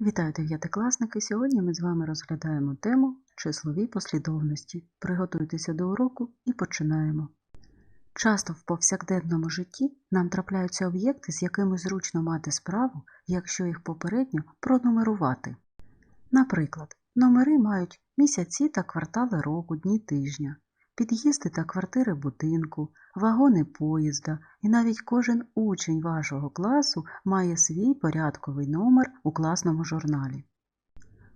Вітаю дев'ятикласники! Сьогодні ми з вами розглядаємо тему числові послідовності. Приготуйтеся до уроку і починаємо. Часто в повсякденному житті нам трапляються об'єкти, з якими зручно мати справу, якщо їх попередньо пронумерувати. Наприклад, номери мають місяці та квартали року, дні тижня, під'їзди та квартири будинку, вагони поїзда, і навіть кожен учень вашого класу має свій порядковий номер у класному журналі.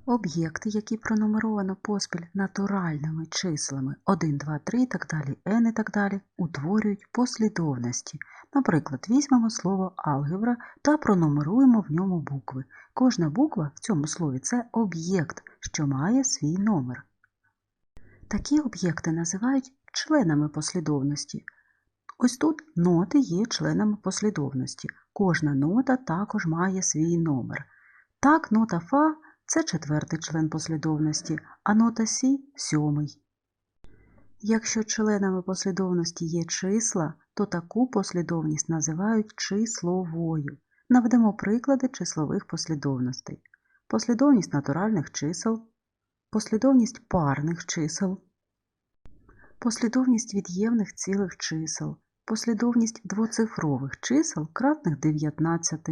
Об'єкти, які пронумеровано поспіль натуральними числами 1, 2, 3 і так далі, n і так далі, утворюють послідовності. Наприклад, візьмемо слово алгебра та пронумеруємо в ньому букви. Кожна буква в цьому слові це об'єкт, що має свій номер. Такі об'єкти називають членами послідовності. Ось тут ноти є членами послідовності. Кожна нота також має свій номер. Так, нота Фа це четвертий член послідовності, а нота Сі сьомий. Якщо членами послідовності є числа, то таку послідовність називають числовою. Наведемо приклади числових послідовностей. Послідовність натуральних чисел, послідовність парних чисел, послідовність від'ємних цілих чисел, послідовність двоцифрових чисел кратних 19.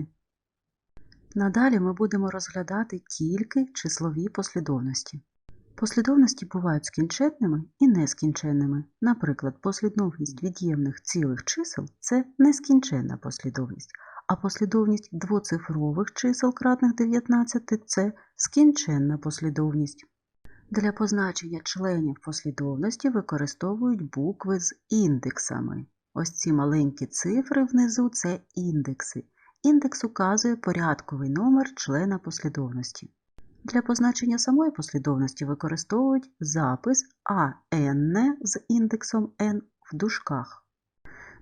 Надалі ми будемо розглядати тільки числові послідовності. Послідовності бувають скінченними і нескінченними. Наприклад, послідовність від'ємних цілих чисел це нескінченна послідовність, а послідовність двоцифрових чисел кратних 19 це скінченна послідовність. Для позначення членів послідовності використовують букви з індексами. Ось ці маленькі цифри внизу це індекси. Індекс указує порядковий номер члена послідовності. Для позначення самої послідовності використовують запис АН з індексом n в дужках.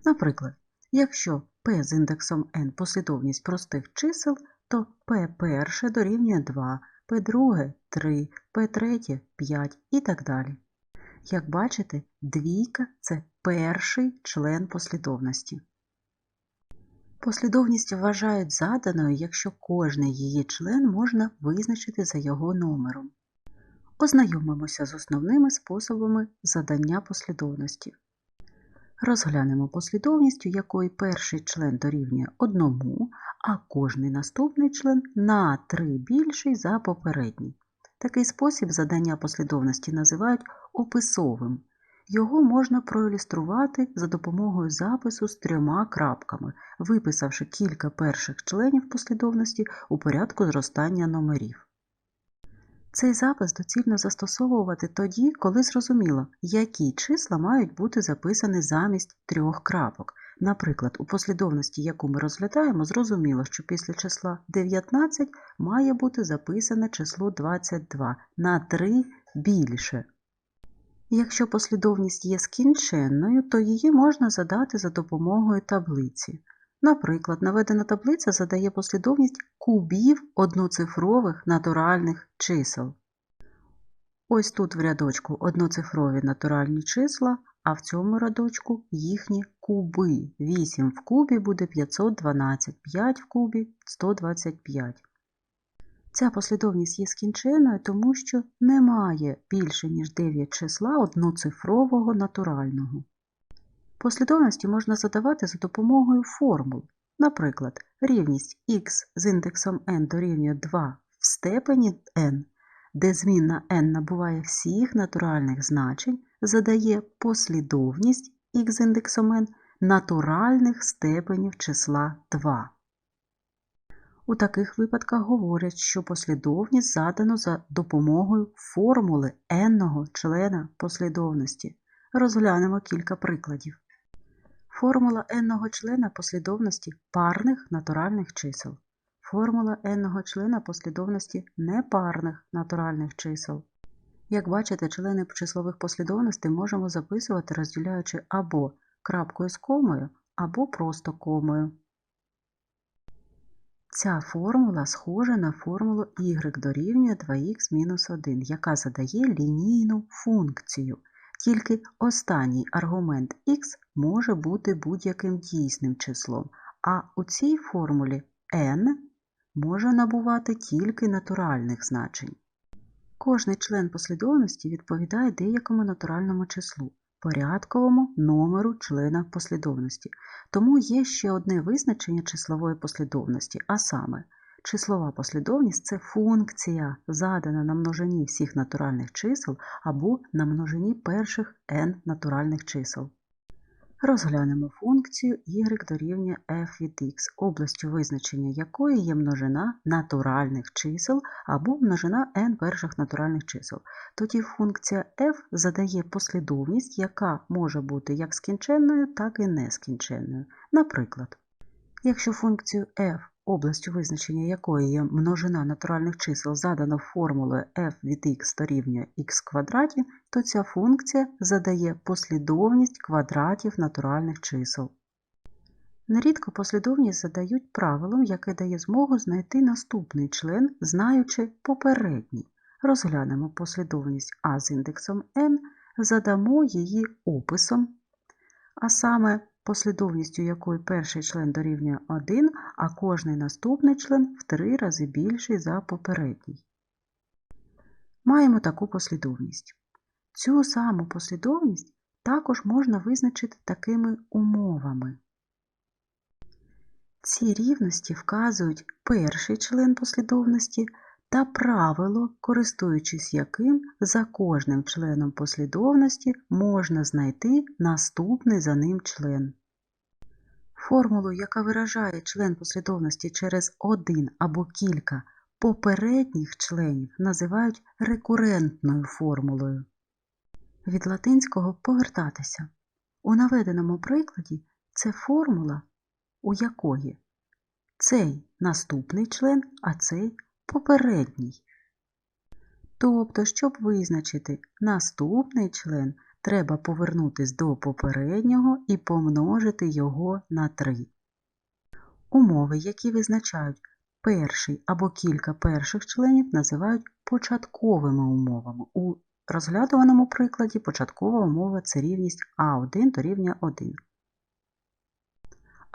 Наприклад, якщо P з індексом n послідовність простих чисел, то P перше дорівнює 2, P друге 3, P третє 5 і так далі. Як бачите, двійка це перший член послідовності. Послідовність вважають заданою, якщо кожний її член можна визначити за його номером. Ознайомимося з основними способами задання послідовності. Розглянемо послідовність, у якої перший член дорівнює одному, а кожний наступний член на 3 більший за попередній. Такий спосіб задання послідовності називають описовим. Його можна проілюструвати за допомогою запису з трьома крапками, виписавши кілька перших членів послідовності у порядку зростання номерів. Цей запис доцільно застосовувати тоді, коли зрозуміло, які числа мають бути записані замість трьох крапок. Наприклад, у послідовності, яку ми розглядаємо, зрозуміло, що після числа 19 має бути записане число 22 на 3 більше. Якщо послідовність є скінченною, то її можна задати за допомогою таблиці. Наприклад, наведена таблиця задає послідовність кубів одноцифрових натуральних чисел. Ось тут в рядочку одноцифрові натуральні числа, а в цьому рядочку їхні куби. 8 в кубі буде 512, 5 в кубі 125. Ця послідовність є скінченою, тому що немає більше, ніж 9 числа одноцифрового натурального. Послідовності можна задавати за допомогою формул. Наприклад, рівність х з індексом n дорівнює 2 в степені n, де змінна n набуває всіх натуральних значень, задає послідовність х з індексом n натуральних степенів числа 2. У таких випадках говорять, що послідовність задано за допомогою формули n-ного члена послідовності. Розглянемо кілька прикладів. Формула n-ного члена послідовності парних натуральних чисел. Формула n-ного члена послідовності непарних натуральних чисел. Як бачите, члени числових послідовностей можемо записувати, розділяючи або крапкою з комою, або просто комою. Ця формула схожа на формулу y дорівнює 2х-1, яка задає лінійну функцію. Тільки останній аргумент x може бути будь-яким дійсним числом, а у цій формулі n може набувати тільки натуральних значень. Кожний член послідовності відповідає деякому натуральному числу, порядковому номеру члена послідовності. Тому є ще одне визначення числової послідовності, а саме числова послідовність це функція, задана на множині всіх натуральних чисел або на множині перших n натуральних чисел. Розглянемо функцію y дорівнює f від x, областю визначення якої є множина натуральних чисел або множина n перших натуральних чисел. Тоді функція f задає послідовність, яка може бути як скінченною, так і нескінченною. Наприклад, якщо функцію f областю визначення якої є множина натуральних чисел задано формулою f від x дорівнює x квадраті, то ця функція задає послідовність квадратів натуральних чисел. Нерідко послідовність задають правилом, яке дає змогу знайти наступний член, знаючи попередній. Розглянемо послідовність А з індексом n, задамо її описом, а саме послідовністю якої перший член дорівнює 1, а кожний наступний член в 3 рази більший за попередній. Маємо таку послідовність. Цю саму послідовність також можна визначити такими умовами. Ці рівності вказують перший член послідовності та правило, користуючись яким за кожним членом послідовності можна знайти наступний за ним член. Формулу, яка виражає член послідовності через один або кілька попередніх членів, називають рекурентною формулою. Від латинського повертатися. У наведеному прикладі це формула, у якої цей наступний член, а цей попередній. Тобто, щоб визначити наступний член, треба повернутися до попереднього і помножити його на 3. Умови, які визначають перший або кілька перших членів, називають початковими умовами. У розглядуваному прикладі початкова умова це рівність А1 дорівнює 1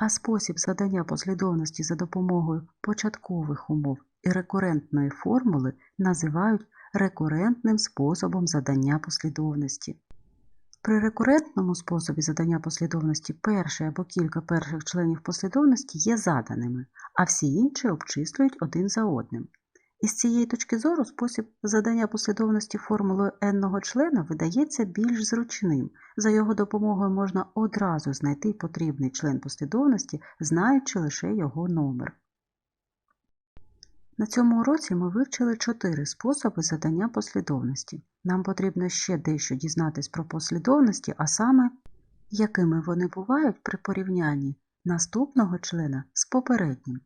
а спосіб задання послідовності за допомогою початкових умов рекурентної формули називають рекурентним способом задання послідовності. При рекурентному способі задання послідовності перший або кілька перших членів послідовності є заданими, а всі інші обчислюють один за одним. Із цієї точки зору спосіб задання послідовності формулою n-ного члена видається більш зручним. За його допомогою можна одразу знайти потрібний член послідовності, знаючи лише його номер. На цьому уроці ми вивчили чотири способи задання послідовності. Нам потрібно ще дещо дізнатись про послідовності, а саме, якими вони бувають при порівнянні наступного члена з попереднім.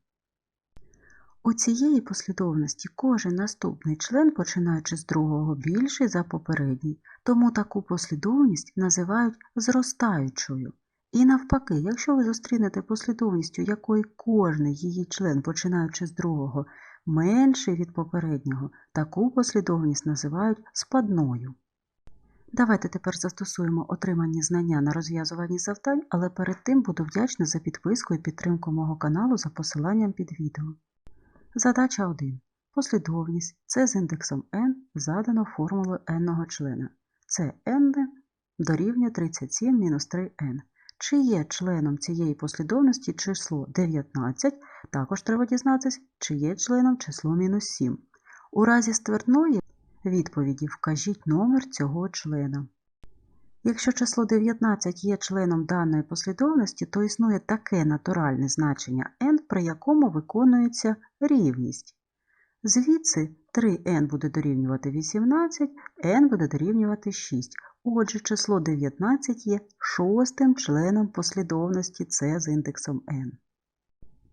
У цієї послідовності кожен наступний член, починаючи з другого, більший за попередній, тому таку послідовність називають зростаючою. І навпаки, якщо ви зустрінете послідовністю, якої кожний її член, починаючи з другого, менший від попереднього, таку послідовність називають спадною. Давайте тепер застосуємо отримані знання на розв'язуванні завдань, але перед тим буду вдячна за підписку і підтримку мого каналу за посиланням під відео. Задача 1. Послідовність С з індексом n задано формулою n-ного члена. Це n дорівнює 37 мінус 3n. Чи є членом цієї послідовності число 19, також треба дізнатися, чи є членом число мінус 7. У разі ствердної відповіді вкажіть номер цього члена. Якщо число 19 є членом даної послідовності, то існує таке натуральне значення n, при якому виконується рівність. Звідси 3n буде дорівнювати 18, n буде дорівнювати 6. Отже, число 19 є шостим членом послідовності c з індексом n.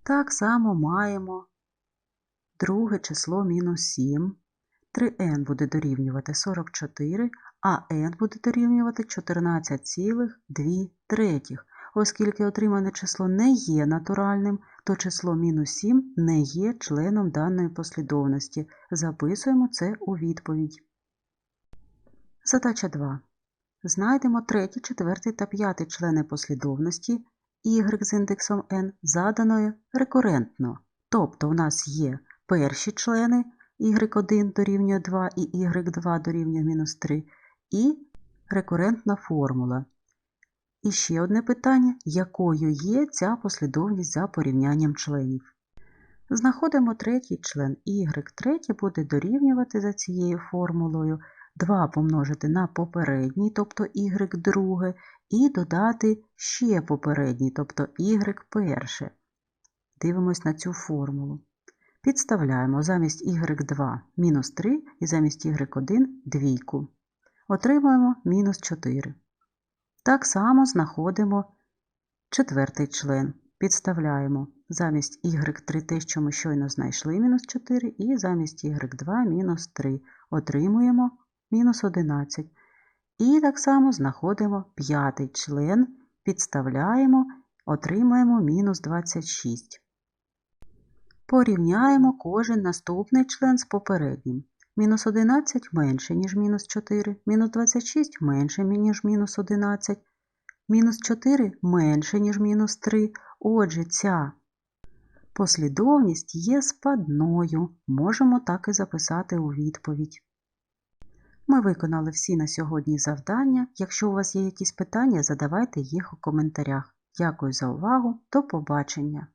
Так само маємо друге число мінус 7. 3n буде дорівнювати 44, а n буде дорівнювати 14,2 третіх. Оскільки отримане число не є натуральним, то число мінус 7 не є членом даної послідовності. Записуємо це у відповідь. Задача 2. Знайдемо третій, четвертий та п'ятий члени послідовності y з індексом n заданою рекурентно. Тобто у нас є перші члени y1 дорівнює 2 і y2 дорівнює мінус 3, і рекурентна формула. І ще одне питання, якою є ця послідовність за порівнянням членів. Знаходимо третій член y3 буде дорівнювати за цією формулою 2 помножити на попередній, тобто y друге, і додати ще попередній, тобто y перше. Дивимось на цю формулу. Підставляємо замість y2 мінус 3 і замість y1 двійку. Отримуємо мінус 4. Так само знаходимо четвертий член. Підставляємо замість y3 те, що ми щойно знайшли, мінус 4, і замість y2 мінус 3. Отримуємо мінус 11. І так само знаходимо п'ятий член, підставляємо, отримуємо мінус 26. Порівняємо кожен наступний член з попереднім. Мінус 11 менше, ніж мінус 4, мінус 26 менше, ніж мінус 11, мінус 4 менше, ніж мінус 3. Отже, ця послідовність є спадною. Можемо так і записати у відповідь. Ми виконали всі на сьогодні завдання. Якщо у вас є якісь питання, задавайте їх у коментарях. Дякую за увагу. До побачення!